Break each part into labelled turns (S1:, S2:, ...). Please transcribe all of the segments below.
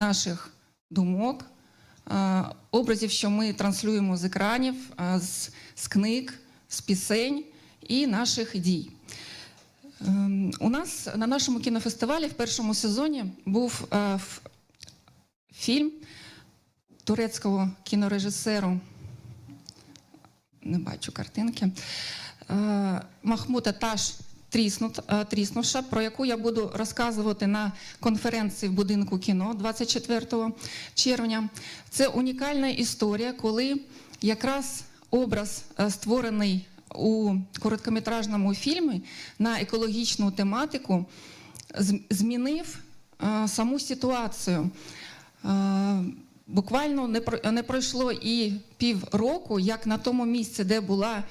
S1: наших думок, образів, що ми транслюємо з екранів, з, з книг, з пісень і наших дій. Ем, У нас на нашому кінофестивалі в першому сезоні був е, фільм турецького кінорежисеру. Не бачу картинки. Е, Махмута Таш Тріснут, е, Тріснуша, про яку я буду розказувати на конференції в будинку кіно 24 червня. Це унікальна історія, коли якраз образ, е, створений у короткометражному фільмі на екологічну тематику, змінив е, саму ситуацію. Буквально не про- пройшло і півроку, як на тому місці, де була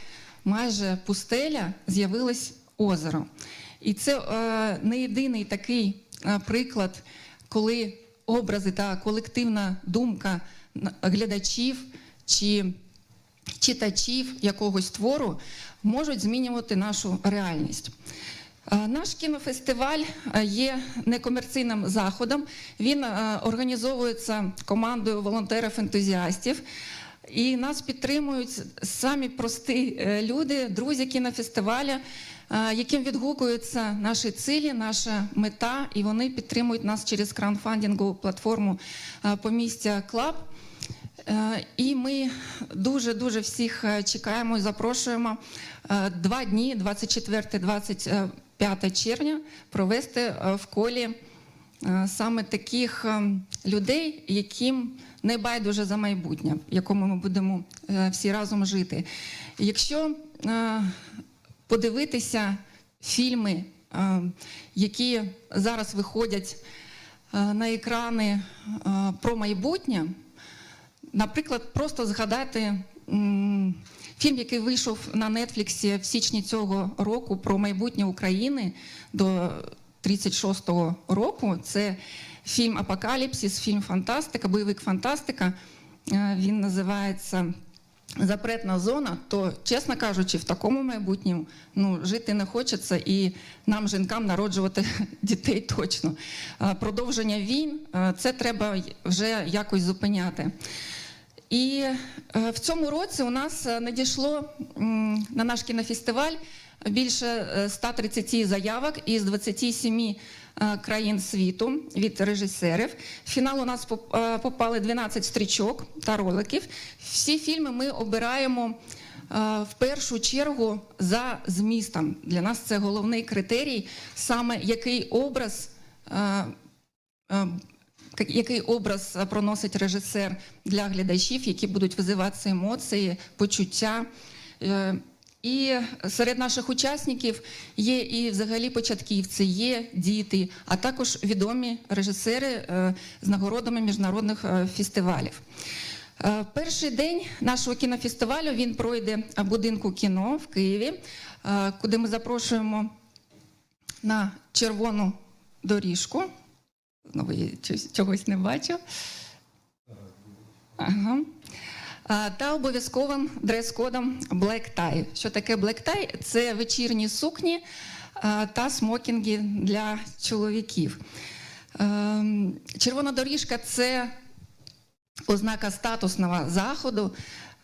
S1: майже пустеля, з'явилось озеро. І це е, не єдиний такий е, приклад, коли образи та колективна думка глядачів чи читачів якогось твору можуть змінювати нашу реальність. Е, Наш кінофестиваль є некомерційним заходом. Він організовується командою волонтерів-ентузіастів. І нас підтримують самі прості люди, друзі кінофестиваля, яким відгукуються наші цілі, наша мета, і вони підтримують нас через краундфандингову платформу помістя Клаб. І ми дуже дуже всіх е, чекаємо і запрошуємо два дні, 24-25 червня, провести е, в колі е, саме таких людей, яким не байдуже за майбутнє, в якому ми будемо всі разом жити. Якщо подивитися фільми, е, які зараз виходять е, на екрани е, про майбутнє. Наприклад, просто згадати фільм, який вийшов на Нетфліксі в січні цього року про майбутнє України до 36-го року. Це фільм Апокаліпсис, фільм Фантастика, бойовик Фантастика. Він називається Запретна зона, то, чесно кажучи, в такому майбутньому ну, жити не хочеться, і нам, жінкам, народжувати дітей точно. Е, Продовження війн е, це треба вже якось зупиняти. І е, в цьому році у нас е, надійшло на наш кінофестиваль більше е, 130 заявок із 27 е, країн світу від режисерів. В фінал у нас е, попали 12 стрічок та роликів. Всі фільми ми обираємо е, в першу чергу за змістом. Для нас це головний критерій, саме який образ. е, е, який образ е, проносить режисер для глядачів, які будуть визивати емоції, почуття. І серед наших учасників є і взагалі початківці, є діти, а також відомі режисери е, з нагородами міжнародних е, фестивалів. Е, Перший день нашого кінофестивалю він пройде в будинку кіно в Києві, куди ми запрошуємо на червону доріжку. Знову я чогось не бачу. Ага. Та обов'язковим дрес-кодом Black Tie. Що таке Black Tie? Це вечірні сукні та смокінги для чоловіків. Ем, Червона доріжка це ознака статусного заходу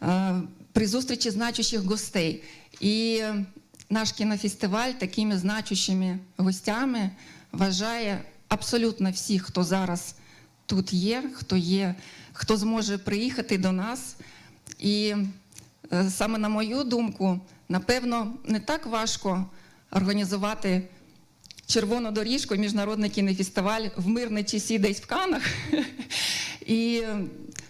S1: е, при зустрічі значущих гостей. І наш кінофестиваль такими значущими гостями вважає абсолютно всіх, хто зараз тут є, хто є, хто зможе приїхати до нас. І е, саме на мою думку, напевно, не так важко організувати червону доріжку, міжнародний кінофестиваль в мирні часі десь в Канах. І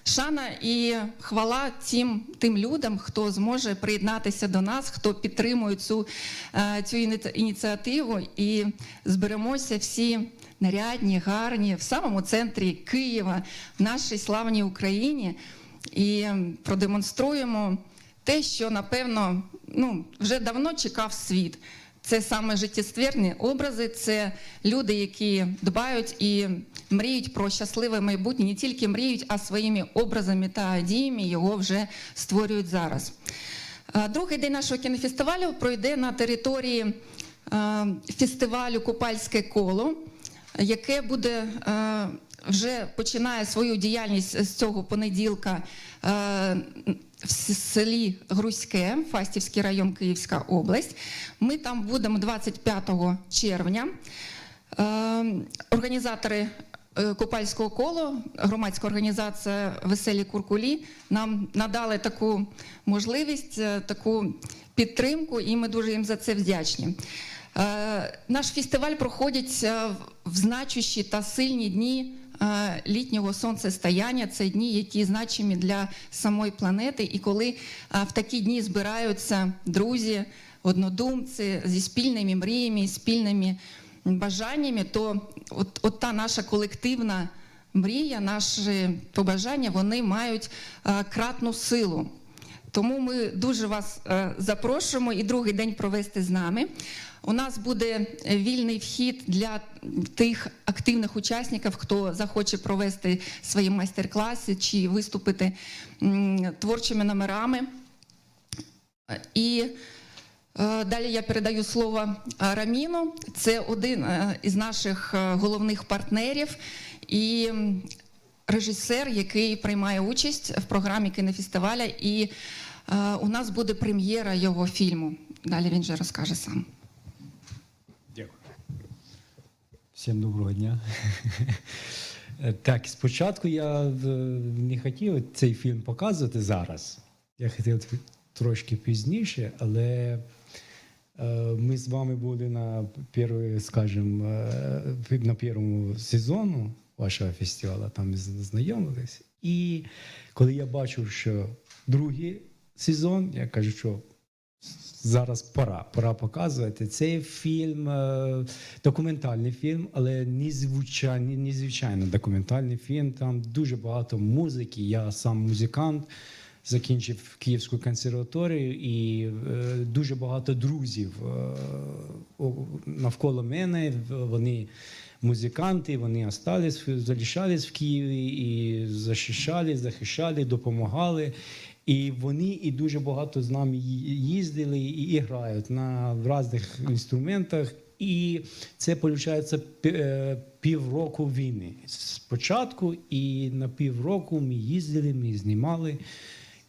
S1: шана і хвала тим, тим людям, хто зможе приєднатися до нас, хто підтримує цю, е, цю ініціативу. І зберемося всі нарядні, гарні в самому центрі Києва, в нашій славній Україні, і продемонструємо те, що напевно ну, вже давно чекав світ. Це саме життєстверні образи, це люди, які дбають і мріють про щасливе майбутнє, не тільки мріють, а своїми образами та діями його вже створюють зараз. Другий день нашого кінофестивалю пройде на території фестивалю Купальське коло. Яке буде е, вже починає свою діяльність з цього понеділка е, в селі Грузьке, Фастівський район, Київська область. Ми там будемо 25 червня. Е, Організатори Купальського колу, громадська організація Веселі Куркулі нам надали таку можливість, таку підтримку, і ми дуже їм за це вдячні. Е, Наш фестиваль проходить е, в значущі та сильні дні е, літнього сонцестояння. Це дні, які значимі для самої планети. І коли в такі дні збираються друзі, однодумці зі спільними мріями, спільними бажаннями, то от, от та наша колективна мрія, наші побажання, вони мають кратну силу. Тому ми дуже вас запрошуємо і другий день провести з нами. У нас буде вільний вхід для тих активних учасників, хто захоче провести свої майстер-класи чи виступити творчими номерами. І е, далі я передаю слово е, Раміну. Це один е, із наших е, головних партнерів і режисер, який приймає участь в програмі кінофестиваля. І е, у нас буде прем'єра його фільму. Далі він вже розкаже сам.
S2: Дякую. Всім доброго дня. Так, спочатку я е, не хотів цей фільм показувати зараз. Я хотів трошки пізніше, але е, ми з вами були на перший, скажімо, е, на першому сезону вашого фестивалю, там з- знайомились. І коли я бачив, що другий сезон, я кажу, що зараз пора. Пора показувати. Цей фільм е, документальний фільм, але незвичайний, незвичайно документальний фільм. Там дуже багато музики. Я сам музикант. Закінчив Київську консерваторію і е, дуже багато друзів е, навколо мене. Вони музиканти, вони остались, залишались в Києві і захищали, захищали, допомагали. І вони і дуже багато з нами їздили і, і грають на різних інструментах. І це виходить півроку війни. Спочатку і на півроку ми їздили, ми знімали.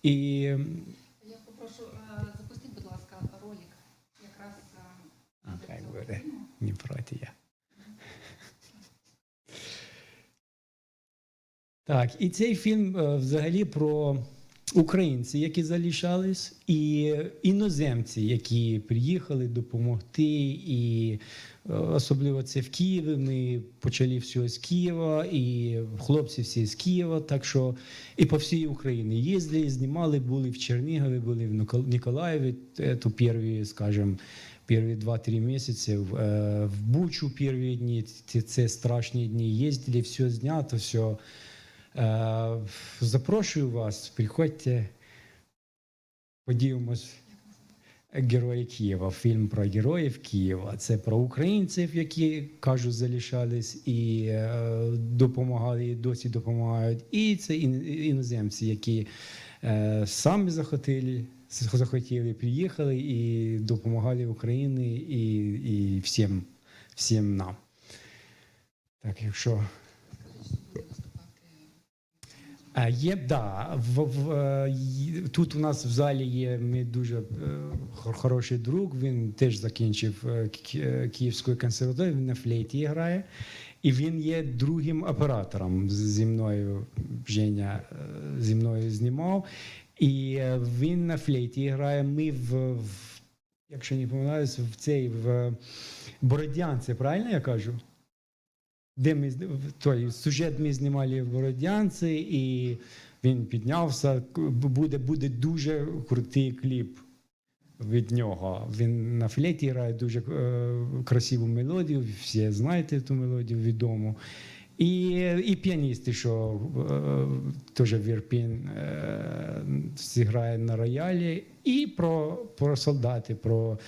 S2: І
S1: Я попрошу запустити, будь ласка, ролик. Якраз
S2: а, так буде. Не проти я. Так, і цей фільм е, взагалі про українці, які залишались, і іноземці, які приїхали допомогти. І е, особливо це в Києві. Ми почали все з Києва, і хлопці всі з Києва. Так що і по всій Україні їздили, знімали, були в Чернігові, були в Никол- Ніколаєві, це перші, скажімо, Первые 2-3 месяца в, э, в Бучу первые дни, ці, це страшні дні, ездили, все знято, все. Е, запрошую вас, приходьте, подивимось Герої Києва, фільм про героїв Києва. Це про українців, які кажуть, залишались і е, допомагали, і досі допомагають. І це іноземці, які е, самі захотіли, захотіли, приїхали і допомагали Україні і, і всім, всім нам. Так, якщо. А, Є, да. В, в, е, тут у нас в залі є мій дуже е, хороший друг. Він теж закінчив е, е, Київську консерваторію, він на флейті грає. І він є другим оператором зі мною. Женя е, зі мною знімав. І е, він на флейті грає. Ми в, в якщо не помиляюсь, в цей в Бородянці, правильно я кажу? Де ми той сюжет ми знімали в Бородянці, і він піднявся. Буде, буде дуже крутий кліп від нього. Він на флейті грає дуже е, красиву мелодію, всі знаєте ту мелодію відому. І, і піаністи, що е, теж Вірпін е, зіграє на роялі, і про, про солдати, про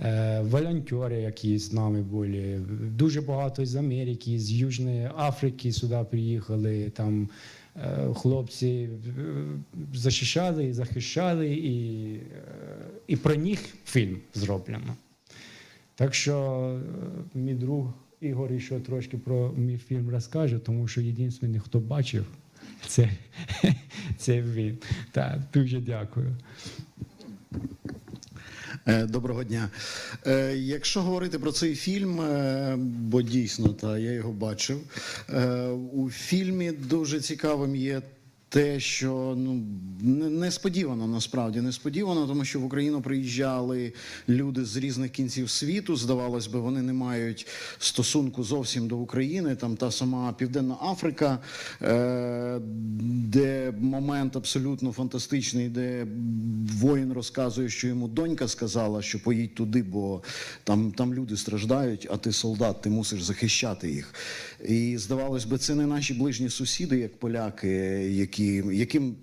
S2: е, волонтери, які з нами були. Дуже багато з Америки, з Южної Африки сюди приїхали. Там е, хлопці е, захищали, захищали, і, е, і про них фільм зроблено. Так що е, мій друг Ігор ще трошки про мій фільм розкаже, тому що єдиний, хто бачив, це, це він. Так, дуже дякую.
S3: Е, Доброго дня. Е, Якщо говорити про цей фільм, е, бо дійсно та я його бачив, у фільмі дуже цікавим є. Те, що ну несподівано насправді несподівано, тому що в Україну приїжджали люди з різних кінців світу. Здавалось би, вони не мають стосунку зовсім до України. Там та сама Південна Африка, е, де момент абсолютно фантастичний, де воїн розказує, що йому донька сказала, що поїдь туди, бо там, там люди страждають, а ти солдат, ти мусиш захищати їх. І здавалось би, це не наші ближні сусіди, як поляки, які, яким.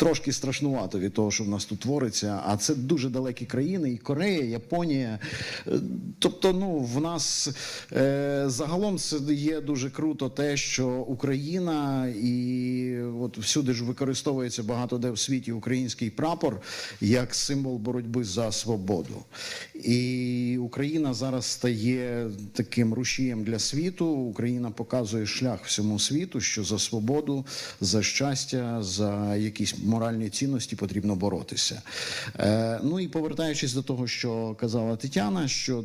S3: Трошки страшнувато від того, що в нас тут твориться, а це дуже далекі країни, і Корея, Японія. Е, Тобто, ну в нас е, загалом є дуже круто, те, що Україна і от всюди ж використовується багато де в світі український прапор як символ боротьби за свободу. І Україна зараз стає таким рушієм для світу. Україна показує шлях всьому світу, що за свободу, за щастя, за якісь моральні цінності потрібно боротися. Е, ну і повертаючись до того, що казала Тетяна, що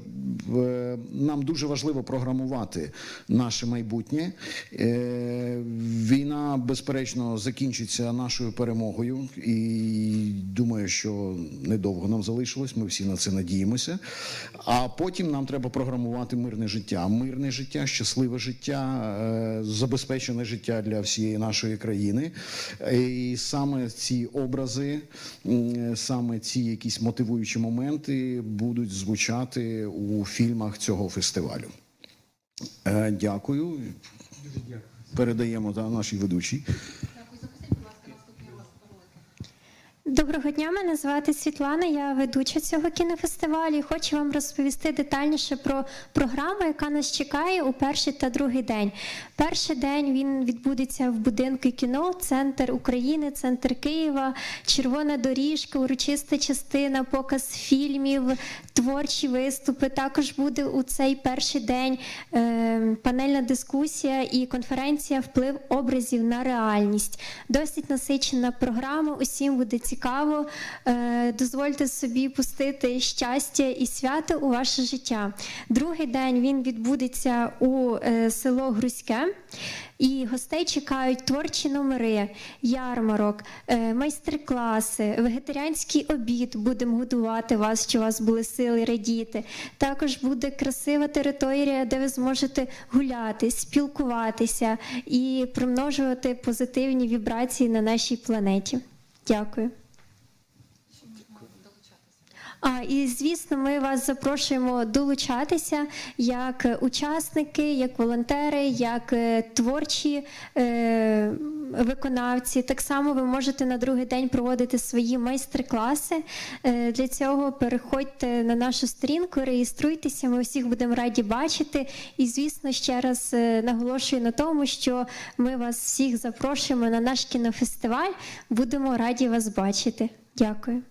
S3: е, нам дуже важливо програмувати наше майбутнє. Е, війна, безперечно, закінчиться нашою перемогою, і думаю, що недовго нам залишилось. Ми всі на це надіємося. А потім нам треба програмувати мирне життя. Мирне життя, щасливе життя, е, забезпечене життя для всієї нашої країни. І саме ці образи, саме ці якісь мотивуючі моменти будуть звучати у фільмах цього фестивалю. Е, Дякую. Передаємо та, нашій ведучій.
S4: Доброго дня, мене звати Світлана. Я ведуча цього кінофестивалю. і Хочу вам розповісти детальніше про програму, яка нас чекає у перший та другий день. Перший день він відбудеться в будинку кіно, центр України, центр Києва, червона доріжка, урочиста частина, показ фільмів, творчі виступи. Також буде у цей перший день е, панельна дискусія і конференція Вплив образів на реальність. Досить насичена програма. Усім буде цікаво. Е, дозвольте собі пустити щастя і свято у ваше життя. Другий день він відбудеться у е, село Грузьке. І гостей чекають творчі номери, ярмарок, е, майстер-класи, вегетаріанський обід. Будемо годувати вас, що у вас були сили радіти. Також буде красива територія, де ви зможете гуляти, спілкуватися і примножувати позитивні вібрації на нашій планеті. Дякую. А, і звісно, ми вас запрошуємо долучатися як учасники, як волонтери, як е, творчі е, виконавці. Так само ви можете на другий день проводити свої майстер-класи. Е, для цього переходьте на нашу сторінку, реєструйтеся. Ми всіх будемо раді бачити. І, звісно, ще раз наголошую на тому, що ми вас всіх запрошуємо на наш кінофестиваль. Будемо раді вас бачити. Дякую.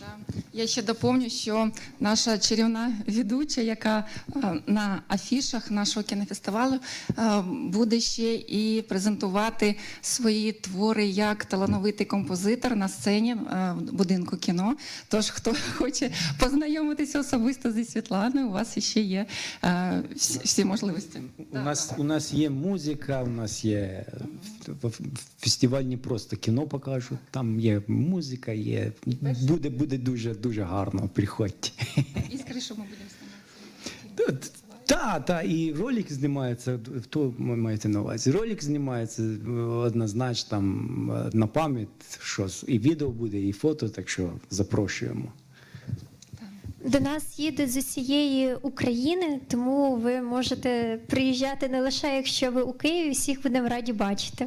S1: Да. Я ще доповню, що наша чарівна ведуча, яка е, на афішах нашого кінофестивалю е, буде ще і презентувати свої твори як талановитий композитор на сцені е, в будинку кіно. Тож, хто хоче познайомитися особисто зі Світланою, у вас ще є всі, можливості.
S2: У нас, у нас є музика, у нас є фестиваль не просто кіно покажуть, там є музика, є буде, буде дуже, дуже гарно. Приходьте.
S1: І скажи, що ми будемо знімати.
S2: Так, та, і ролик знімається, хто маєте на увазі? Ролик знімається однозначно там на пам'ять, щось, і відео буде, і фото, так що запрошуємо.
S4: До нас їде з усієї України, тому ви можете приїжджати не лише якщо ви у Києві, всіх будемо раді бачити.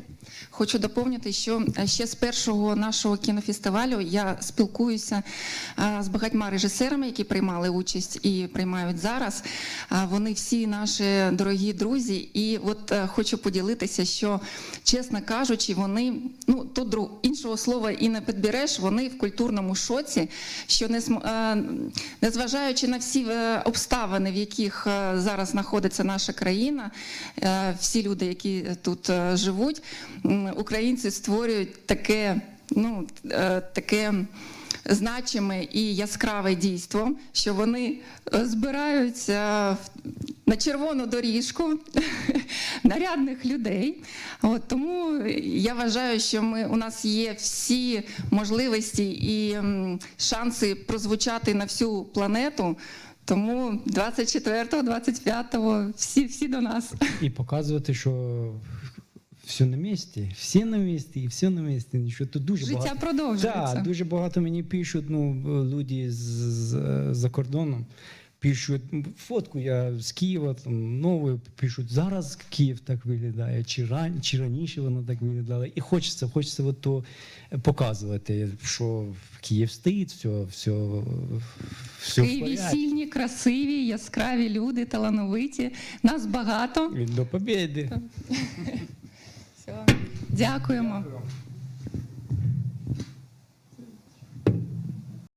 S1: Хочу доповнити, що е, ще з першого нашого кінофестивалю я спілкуюся е, з багатьма режисерами, які приймали участь і приймають зараз. Вони всі наші дорогі друзі. І от е, хочу поділитися, що чесно кажучи, вони ну тут іншого слова і не підбереш. Вони в культурному шоці, що не см- е, незважаючи на всі е, обставини, в яких е, зараз знаходиться наша країна, е, всі люди, які тут живуть, українці створюють таке, ну, таке значиме і яскраве дійство, що вони збираються на червону доріжку нарядних людей. От, тому я вважаю, що ми, у нас є всі можливості і шанси прозвучати на всю планету. Тому 24-го, 25-го всі, всі до нас.
S2: І показувати, що все на місці, всі на місці, і все на місці. Що тут дуже
S1: Життя
S2: багато.
S1: продовжується.
S2: Так, дуже багато мені пишуть ну, люди з, з, за кордоном. Пишуть фотку я з Києва, там нову пишуть, зараз Київ так виглядає, чи, ран, чи раніше воно так виглядало. І хочеться, хочеться от то показувати, що Київ стоїть, все, все, все
S1: В Києві сильні, красиві, яскраві люди, талановиті. Нас багато.
S2: До побєди.
S1: Все. Дякуємо.
S2: Дякую.